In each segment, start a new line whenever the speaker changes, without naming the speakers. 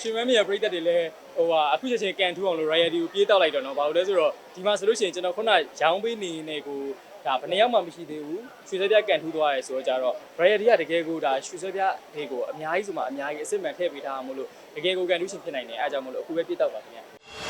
ရှင်မန်းမြေပြိသက်တွေလည်းဟိုဟာအခုချက်ချင်းကန်ထူအောင်လို့ royalty ကိုပြေးတောက်လိုက်တော့เนาะဘာလို့လဲဆိုတော့ဒီမှာဆိုလို့ရှိရင်ကျွန်တော်ခုနရောင်းပေးနေနေကိုဒါဘယ်နှစ်ယောက်မှမရှိသေးဘူးရွှေစဲပြကန်ထူသွားရဲဆိုတော့ကြတော့ royalty ကတကယ်ကိုဒါရွှေစဲပြတွေကိုအများကြီးဆိုမှအများကြီးအစ်စ်မှန်ထည့်ပေးထားမှာမို့လို့တကယ်ကိုကန်ထူရှင်ဖြစ်နိုင်တယ်အဲအကြောင်းမို့လို့အခုပဲပြေးတောက်ပါခင်ဗျာ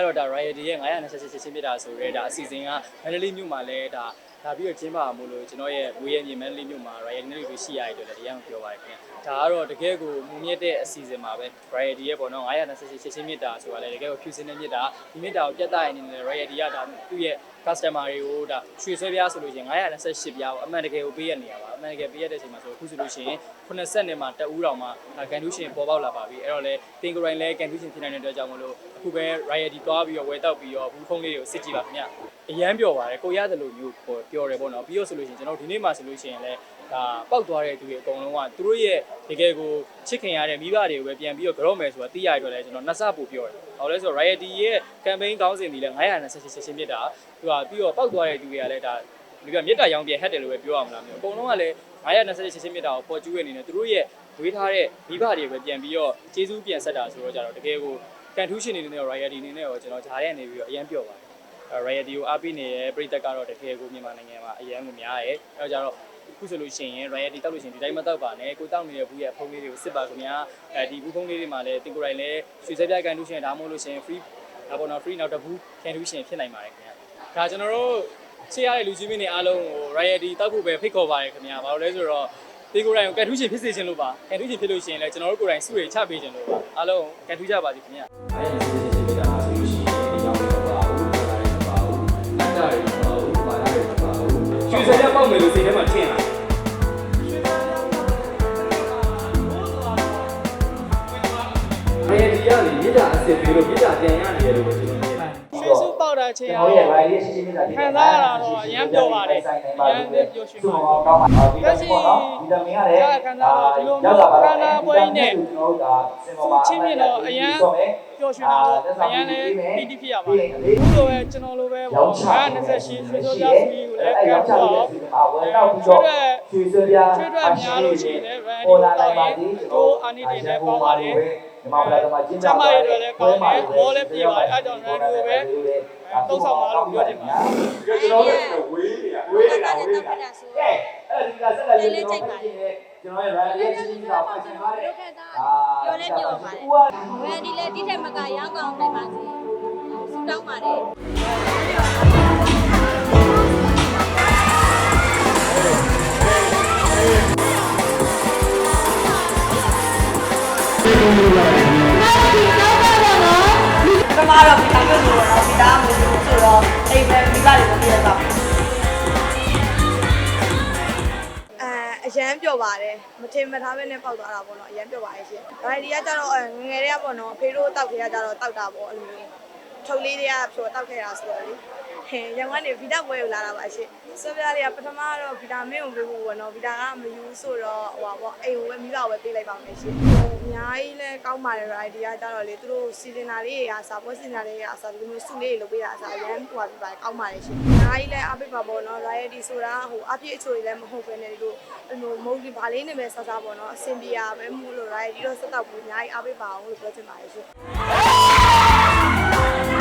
က
တော့ဒါ Riot ရဲ့928ချင်းပြတာဆိုရဲဒါအစီအစဉ်ကမန္တလေးမြို့မှာလည်းဒါဒါပြီးတော့ကျင်းပါမို့လို့ကျွန်တော်ရဲ့ဝေးရမြေမန္တလေးမြို့မှာ Riot နဲ့လို့ရှိရတဲ့အတွက်လည်းတရားမပြောပါဘူးခင်ဗျ။ဒါကတော့တကယ်ကိုမူမြင့်တဲ့အစီအစဉ်မှာပဲ Riot ရဲ့ပေါ့နော်928ချင်းပြတာဆိုတာလည်းတကယ်ကိုဖြူစင်တဲ့မြစ်တာဒီမြစ်တာကိုပြတ်သားရနေတယ် Riot ကဒါသူ့ရဲ့ customer တွေကိုဒါရွှေဆွဲပြားဆိုလို့ရှိရင်928ပြားကိုအမှန်တကယ်ကိုပေးရနေရပါအမှန်တကယ်ပေးရတဲ့အချိန်မှာဆိုအခုဆိုလို့ရှိရင်80နဲ့မှတအူးတောင်မှကန်ထူးရှင်ပေါ်ပေါက်လာပါပြီအဲ့တော့လေတင်ကိုရိုင်းလည်းကန်ထူးရှင်ဖြစ်နိုင်တဲ့အတွက်ကြောင့်မလို့အခုပဲ Riot တွားပြီးတော့ဝယ်တောက်ပြီးတော့ဘူးဖုန်းလေးတွေကိုစစ်ကြည့်ပါခင်ဗျအရန်ပျော်ပါတယ်ကိုရတယ်လို့မျိုးပေါ်ပျော်တယ်ပေါ့နော်ပြီးတော့ဆိုလို့ရှိရင်ကျွန်တော်ဒီနေ့မှဆိုလို့ရှိရင်လည်း ဒါပောက်သွားတဲ့သူတွေအကုန်လုံးကသူတို့ရဲ့တကယ်ကိုချစ်ခင်ရတဲ့မိဘတွေကိုပဲပြန်ပြီးတော့ကြော့မယ်ဆိုတာသိရတဲ့အတွက်လည်းကျွန်တော်နှစ်ဆပို့ပြောတယ်။ဟောလဲဆိုတော့ Riot ရဲ့ campaign ခေါင်းစဉ်ဒီလည်း928ချက်ချင်းမြစ်တာသူကပြီးတော့ပောက်သွားတဲ့သူတွေကလည်းဒါဒီကမြစ်တာရောင်ပြန်ဟက်တယ်လို့ပဲပြောရမလားမျိုးအကုန်လုံးကလည်း928ချက်ချင်းမြစ်တာကိုပေါ်ကျူးရနေတယ်သူတို့ရဲ့ဝေးထားတဲ့မိဘတွေပဲပြန်ပြီးတော့ကျေးဇူးပြန်ဆက်တာဆိုတော့ကြတော့တကယ်ကိုကန်ထူးရှင်နေနေရော Riot အနေနဲ့ရောကျွန်တော်ဂျားတဲ့နေပြီးတော့အရန်ပြော့ပါတယ်။ Riot ကိုအားပေးနေတဲ့ပြည်သက်ကတော့တကယ်ကိုမြန်မာနိုင်ငံမှာအရန်ကိုများရဲအဲတော့ကြတော့အခုဆိုလို့ရှိရင် Riot တောက်လို့ရှိရင်ဒီတိုင်းမတောက်ပါနဲ့ကိုတောက်နေတဲ့ဘူးရဲ့ဖုန်းလေးတွေကိုစစ်ပါခင်ဗျာအဲဒီဘူးဖုန်းလေးတွေမှာလည်းတင်ကိုယ်တိုင်လည်းရွှေစက်ပြကန်ထူးရှင်ဒါမှမဟုတ်လို့ရှိရင် free ဒါပေါ်တော့ free နောက်တစ်ဘူးကန်ထူးရှင်ဖြစ်နိုင်ပါတယ်ခင်ဗျာဒါကျွန်တော်တို့ချေရတဲ့လူကြီးမင်းတွေအားလုံးကို Riot တောက်ဖို့ပဲဖိတ်ခေါ်ပါတယ်ခင်ဗျာဘာလို့လဲဆိုတော့ဒီကိုယ်တိုင်ကိုကန်ထူးရှင်ဖြစ်စေချင်လို့ပါကန်ထူးရှင်ဖြစ်လို့ရှိရင်လည်းကျွန်တော်တို့ကိုယ်တိုင်စုတွေချပေးချင်လို့ပါအားလုံးကန်ထူးကြပါစေခင်ဗျာ
အဲ့ဒီစစ်စစ်စစ်တာဆိုလို့ရှိရင်ဒီကြောင့်မပါဘူး။ဘာသာရေးမပါဘူး။အတ္တတွေမပါဘူး။ဘာသာရေးမပါဘူး။
ရွှေစက်ပြပေါက်မယ်လို့စိတ်ထဲမှာထင်လာ
မြေတာအစ်စ်ပြီးလို့မြေတာပြန်ရနေတယ်လို့ကျွန်တော်မြင်ပါတယ်။
ရွှေစုပေါက်တာချင်း
ကျွန်တော်ရဲ့ line လေးရှိရှိနေတာဒီ
ခံစားရတာတော့အရင်ပြောပါတယ်အရင်ပျော်ရွှင်ပါ
ကောင်းပါဗီတာမင်ပေါ့နော်ဗီတာမင်ကလည်း
ခံစားတော့ဒီလိုမျိုးခန္ဓာပွဲနဲ့
ကျွန်တော်တို့ဒါစင်ပေါ်မှာ
ချင်းမြင်တော့အရင်ပျော်ရွှင်တာတော့အရင်လည်းပီတိဖြစ်ရပါတယ်အခုလိုပဲကျွန်တော်လိုပဲပေါ့928ရွှေစိုးပြားစီကိုလည်းကပ်တော့
အာဝယ်တော့ပြီးတော့ရွှေစပြား
ချွေးထွက်များလို့ရှိရင်လည်း brand တွေတော့ရင်ကိုအာနိတင်လည်းပေါပါလေ
ဒီ မှာပလာတော့မှကျင်း
ကျမရဲ့တွေလည်းကောင်းတယ်ဘောလည်းပြေပါတယ်အဲကြောင့် brand တွေကိုပဲသုံးဆောင်ပါလို့ပြောချင်ပါတယ်
ကျွန်တော်တို့ဝေးနေတာဝေးနေတာဝေးနေတာကဲအဲ့ဒီကစက်လာရေးကျွန်တော်ကျွန်တော်ရဲ့ rally ရဲ့စီးတာပတ်ချင်ပါတယ်
ပြောခဲ့တာပြောလဲပြောပါတယ်ဝယ်ဒီလဲဒီထက်မကရောင်းကောင်းနိုင်ပါစေဆုတောင်းပါတယ်
ပထမတော့ဗီတာမျိုးဆိုတော့ဗီတာမျိုးဆိုတော့အိမ်ပဲမိဘတွေမပြည့်တော့
အဲအရန်ပြော့ပါတယ်မထင်မထားပဲနဲ့ပေါက်သွားတာပေါ့နော်အရန်ပြော့ပါတယ်ရှင်။ဒါဒီကကြတော့အဲငငယ်တွေကပေါ့နော်အဖေတို့တောက်ခဲ့ရကြတော့တောက်တာပေါ့အဲ့လိုမျိုး ထုတ်လေးတွေကဖြိုတောက်ခဲ့တာဆိုတော့လေဟင်ရန်ကုန်ကနေဗီတာပွဲကိုလာတာပါရှင်။ဆိုပြားလေးကပထမတော့ဗီတာမင်ကိုပေးဖို့ပေါ့နော်ဗီတာကမယူဆိုတော့ဟိုပါပေါ့အိမ်ကိုပဲမိဘကိုပဲပေးလိုက်ပါမယ်ရှင်။အများကြီးလဲကောင်းပါတယ် right ဒီကကြတော့လေသူတို့စီစဉ်တာလေးတွေအားစားပွဲစီစဉ်တာလေးတွေအားစားဒီလိုမျိုးစုလေးတွေလုပ်ပေးတာအားစားအရန်ဟိုပါပြပါကောင်းပါတယ်ရှင်။အများကြီးလဲအားပေးပါပေါ့နော် right ဒီဆိုတာဟိုအပြည့်အချိုတွေလည်းမဟုတ်ပဲねလို့အဲ့လိုမုတ်ဒီဘာလေးနဲ့ပဲစားစားပေါ့နော်အဆင်ပြေရပဲမို့လို့ right ဒီတော့စက်တော့ဘူးအများကြီးအားပေးပါအောင်လို့ပြောချင်ပါတယ်ရှင်